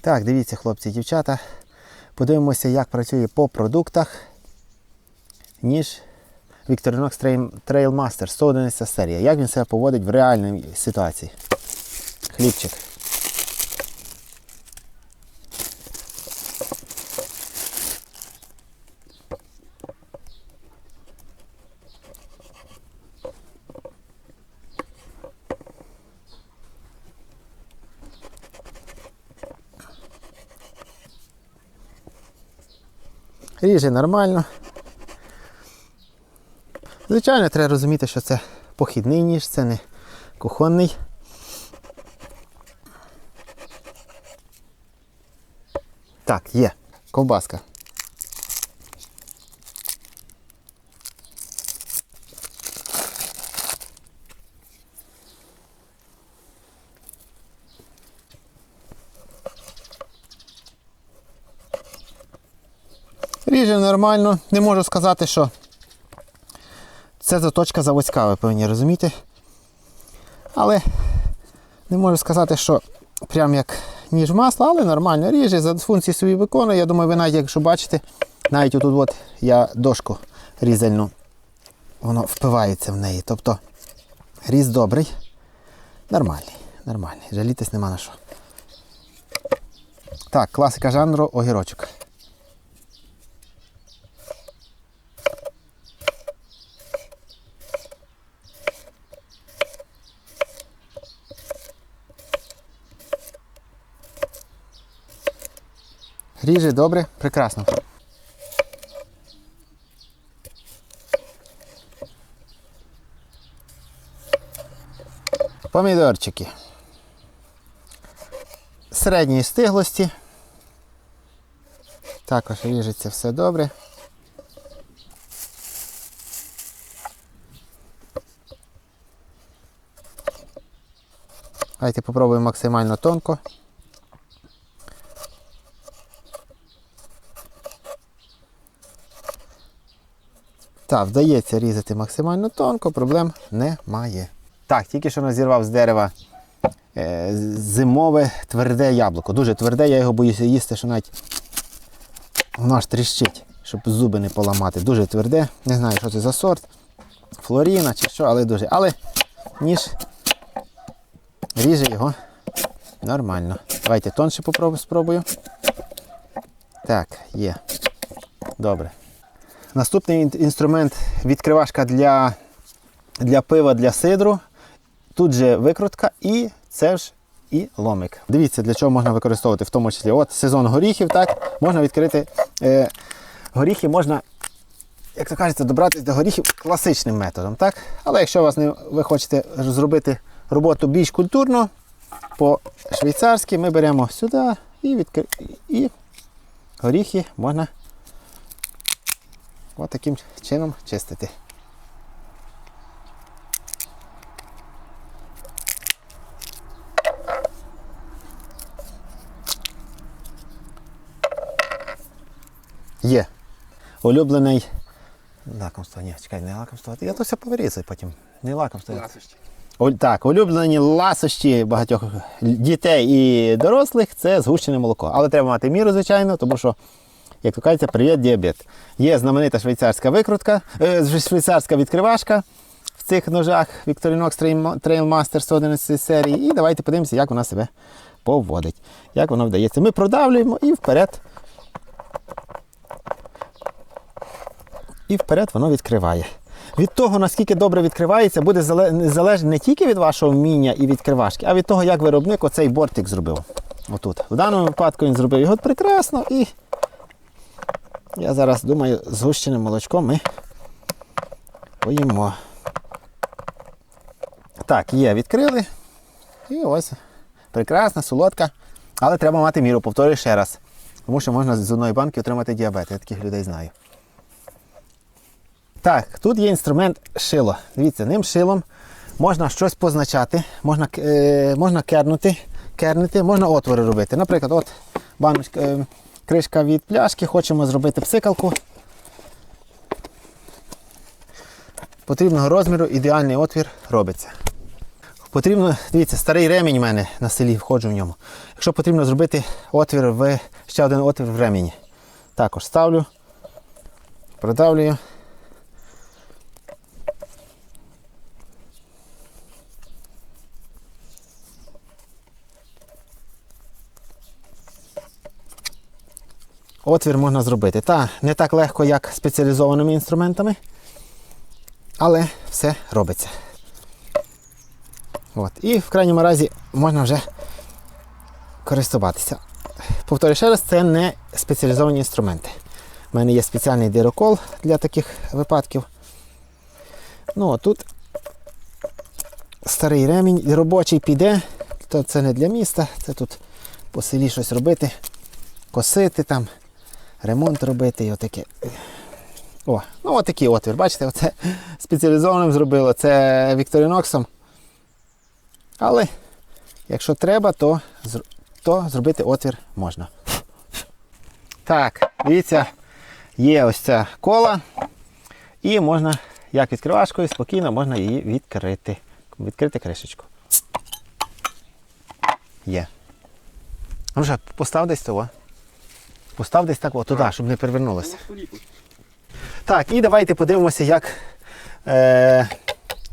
Так, дивіться, хлопці і дівчата. Подивимося, як працює по продуктах, ніж Victorinox Trail- Trailmaster 111 серія. Як він себе поводить в реальній ситуації. Хлібчик. Ріже нормально. Звичайно, треба розуміти, що це похідний ніж, це не кухонний. Так, є. Ковбаска. Ріже нормально. Не можу сказати, що це заточка заводська, ви повинні розуміти. Але не можу сказати, що прям як ніж масло, але нормально ріже, за функції свої виконує. Я думаю, ви навіть, якщо бачите, навіть отут от я дошку різальну, воно впивається в неї. Тобто різ добрий, нормальний, нормальний. Жалітись нема на що. Так, класика жанру огірочок. Ріже добре, прекрасно. Помідорчики. Середньої стиглості. Також ріжеться все добре. Давайте попробуємо максимально тонко. Так, вдається різати максимально тонко, проблем немає. Так, тільки що розірвав з дерева е, зимове тверде яблуко. Дуже тверде, я його боюся їсти, що навіть воно аж тріщить, щоб зуби не поламати. Дуже тверде. Не знаю, що це за сорт. Флоріна чи що, але дуже. Але ніж ріже його нормально. Давайте тонше спробую. Так, є. Добре. Наступний інструмент відкривашка для, для пива, для сидру. Тут же викрутка і це ж і ломик. Дивіться, для чого можна використовувати, в тому числі. От сезон горіхів, так, можна відкрити е, горіхи, можна, як то кажеться, добратися до горіхів класичним методом. так? Але якщо вас не, ви хочете зробити роботу більш культурно, по-швейцарськи, ми беремо сюди і, відкри... і горіхи можна Ось таким чином чистити. Є. Улюблений. Лакомство, ні, чекай, не лакомство. Я то все повирізаю потім. Не лакомство. О, так, улюблені ласощі багатьох дітей і дорослих це згущене молоко. Але треба мати міру, звичайно, тому що, як то кажеться, привіт діабет. Є знаменита швейцарська викрутка, е, швейцарська відкривашка в цих ножах Victorinox Trail- Trailmaster 111 серії. І давайте подивимося, як вона себе поводить. Як воно вдається. Ми продавлюємо і вперед. І вперед воно відкриває. Від того, наскільки добре відкривається, буде зале- залежати не тільки від вашого вміння і відкривашки, а від того, як виробник оцей бортик зробив. Отут. В даному випадку він зробив його прекрасно і я зараз думаю, з гущеним молочком ми поїмо. Так, є, відкрили. І ось. Прекрасна, солодка. Але треба мати міру, повторюю ще раз. Тому що можна з одної банки отримати діабет. Я таких людей знаю. Так, тут є інструмент шило. Дивіться, ним шилом можна щось позначати, можна, е, можна кернути, кернити, можна отвори робити. Наприклад, от баночка, е, кришка від пляшки, хочемо зробити псикалку. Потрібного розміру ідеальний отвір робиться. потрібно, дивіться, старий ремінь у мене на селі входжу в ньому. Якщо потрібно зробити отвір в ще один отвір в ремені. Також ставлю, продавлюю. Отвір можна зробити. Та не так легко, як спеціалізованими інструментами, але все робиться. От. І в крайньому разі можна вже користуватися. Повторюю ще раз, це не спеціалізовані інструменти. У мене є спеціальний дирокол для таких випадків. Ну, а тут старий ремінь робочий піде, то це не для міста, це тут по селі щось робити, косити там, ремонт робити і отаке. О, ну отакий отвір. Бачите, оце спеціалізованим зробило, це Вікторіноксом. Але якщо треба, то, то зробити отвір можна. Так, дивіться, є ось ця кола. І можна, як відкривашкою, спокійно можна її відкрити. Відкрити кришечку. Є. Ну вже постав десь того. Постав десь так, о, туди, щоб не перевернулося. Так, і давайте подивимося, як, е,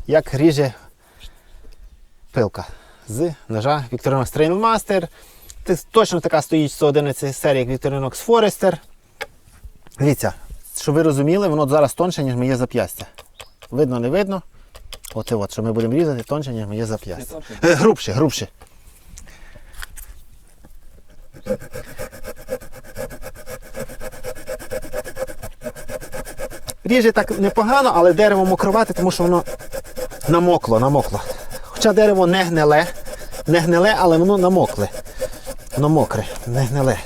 як ріже пилка з ножа Victorinox Trailmaster. Це точно така стоїть 111 серія, як Victorinox Forester. Дивіться, щоб ви розуміли, воно зараз тонше, ніж моє зап'ястя. Видно, не видно. Оце от, що ми будемо різати, тонше, ніж моє зап'ястя. Е, грубше, грубше. Ріже так непогано, але дерево мокровате, тому що воно намокло, намокло. Хоча дерево не гниле, не гниле, але воно намокле. Воно мокре, не гниле.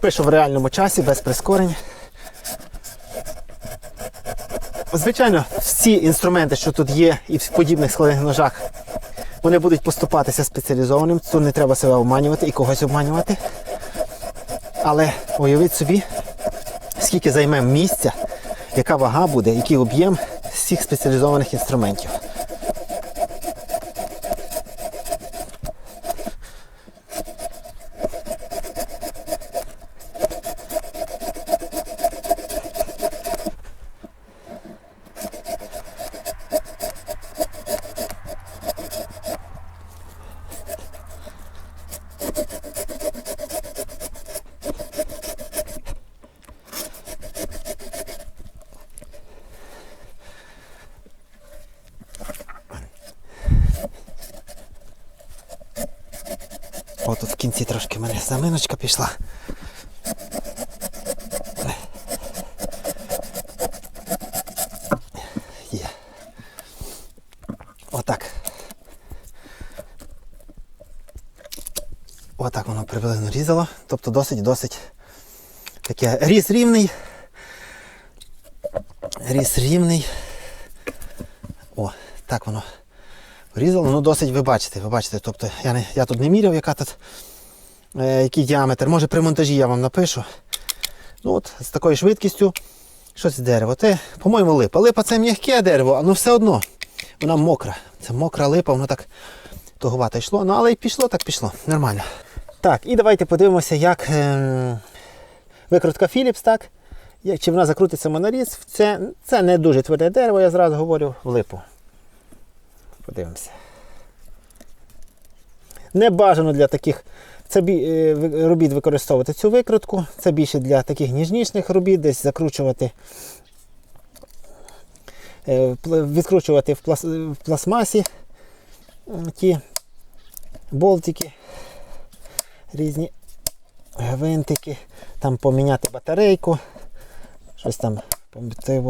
Пишу в реальному часі, без прискорень. Звичайно, всі інструменти, що тут є, і в подібних складних ножах, вони будуть поступатися спеціалізованим. Тут не треба себе обманювати і когось обманювати. Але уявіть собі, скільки займе місця, яка вага буде, який об'єм всіх спеціалізованих інструментів. Кінці трошки в мене заминочка пішла. Є. Отак. Отак воно приблизно різало. Тобто досить-досить таке різ рівний. Різ рівний. О, так воно Різало, ну досить ви бачите, ви бачите. Тобто я, не, я тут не міряв, яка тут, який діаметр. Може при монтажі я вам напишу. Ну от З такою швидкістю щось дерево. Це, по-моєму, липа. Липа це м'яке дерево, але все одно вона мокра. Це мокра липа, воно так туговато йшло. Ну але й пішло, так пішло. Нормально. Так, і давайте подивимося, як е, викрутка Philips, так? Як, чи вона закрутиться моноріз. Це, це не дуже тверде дерево, я зразу говорю, в липу. Подивимося. Не бажано для таких це е, робіт використовувати цю викрутку. Це більше для таких ніжніших робіт, десь закручувати, е, відкручувати в, пластмасі ті болтики, різні гвинтики, там поміняти батарейку, щось там.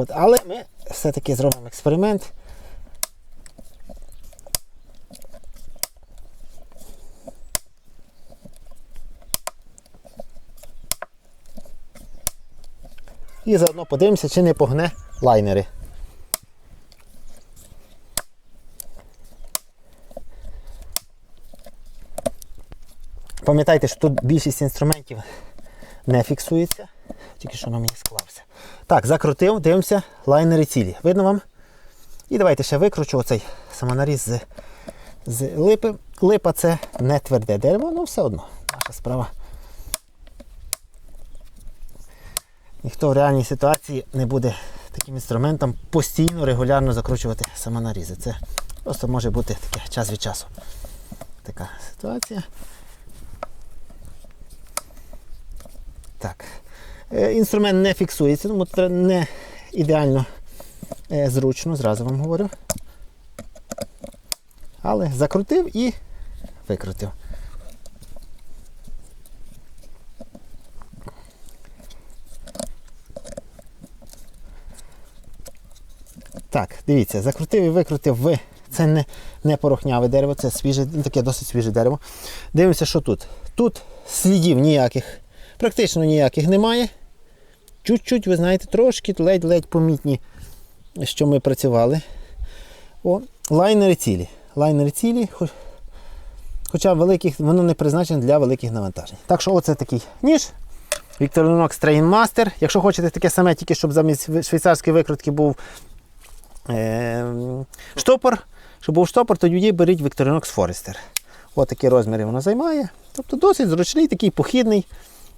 Але ми все-таки зробимо експеримент. І заодно подивимося, чи не погне лайнери. Пам'ятайте, що тут більшість інструментів не фіксується. Тільки що на мені склався. Так, закрутив, дивимося, лайнери цілі. Видно вам? І давайте ще викручу оцей самонаріз з, з липи. Липа це не тверде дерево, але все одно. Наша справа. Ніхто в реальній ситуації не буде таким інструментом постійно, регулярно закручувати самонарізи. Це просто може бути таке час від часу. Така ситуація. Так. Е, Інструмент не фіксується, тому це не ідеально е, зручно, зразу вам говорю. Але закрутив і викрутив. Так, дивіться, закрутив і викрутив ви. Це не, не порохняве дерево, це свіже, ну, таке досить свіже дерево. Дивимося, що тут. Тут слідів ніяких, практично ніяких немає. Чуть-чуть, ви знаєте, трошки ледь-ледь помітні, що ми працювали. О, лайнери цілі. Лайнери цілі, хоч- хоча великих, воно не призначене для великих навантажень. Так що оце такий ніж. Victorinox Train Master. Якщо хочете таке саме, тільки щоб замість швейцарської викрутки був е, штопор, щоб був штопор, тоді беріть Victorinox Forester. Ось такі розміри воно займає. Тобто досить зручний, такий похідний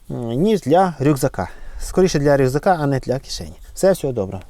ніж для рюкзака. Скоріше для рюкзака, а не для кишені. Все, всього доброго.